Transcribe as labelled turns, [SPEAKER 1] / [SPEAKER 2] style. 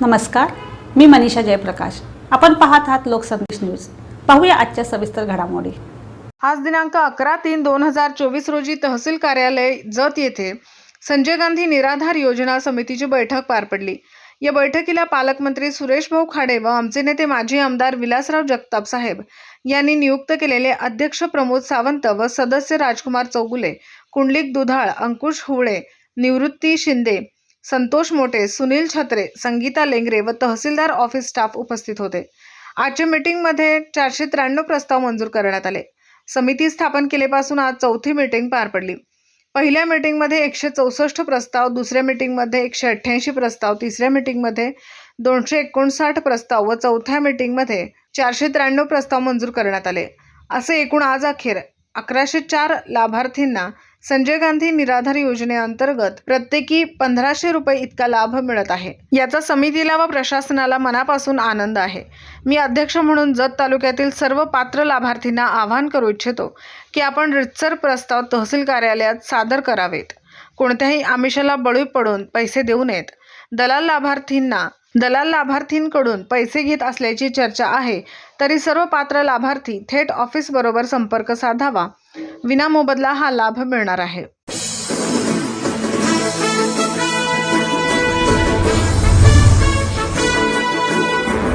[SPEAKER 1] नमस्कार मी मनीषा जयप्रकाश. आपण पाहत आहात लोकसंदेश न्यूज. पाहूया आजच्या सविस्तर घडामोडी.
[SPEAKER 2] आज दिनांक अकरा तीन दोन हजार चोवीस रोजी तहसील कार्यालय जत येथे संजय गांधी निराधार योजना समितीची बैठक पार पडली. या बैठकीला पालकमंत्री सुरेश भाऊ खाडे व आमचे नेते माजी आमदार विलासराव जगताप साहेब यांनी नियुक्त केलेले अध्यक्ष प्रमोद सावंत व सदस्य राजकुमार चौगुले कुंडलिक दुधाळ अंकुश हुवळे निवृत्ती शिंदे संतोष मोटे सुनील छत्रे संगीता लेंगरे व तहसीलदार ऑफिस स्टाफ उपस्थित होते. आजच्या मीटिंगमध्ये चारशे त्र्याण्णव प्रस्ताव मंजूर करण्यात आले. समिती स्थापन केलेपासून आज चौथी मीटिंग पार पडली. पहिल्या मीटिंगमध्ये एकशे चौसष्ट प्रस्ताव दुसऱ्या मीटिंगमध्ये एकशे अठ्ठ्याऐंशी प्रस्ताव तिसऱ्या मीटिंगमध्ये दोनशे एकोणसाठ प्रस्ताव व चौथ्या मीटिंगमध्ये चारशे त्र्याण्णव प्रस्ताव मंजूर करण्यात आले. असे एकूण आज अखेर अकराशे चार लाभार्थींना संजय गांधी निराधार योजनेअंतर्गत प्रत्येकी पंधराशे रुपये इतका लाभ मिळत आहे. याचा समितीला व प्रशासनाला मनापासून आनंद आहे. मी अध्यक्ष म्हणून जत तालुक्यातील सर्व पात्र लाभार्थींना आवाहन करू इच्छितो की आपण रितसर प्रस्ताव तहसील कार्यालयात सादर करावेत. कोणत्याही आमिषाला बळी पडून पैसे देऊ नयेत. दलाल लाभार्थींना दलाल लाभार्थींकडून पैसे घेत असल्याची चर्चा आहे तरी सर्व पात्र लाभार्थी थेट ऑफिसबरोबर संपर्क साधावा. विनामोबदला हा लाभ मिळणार आहे.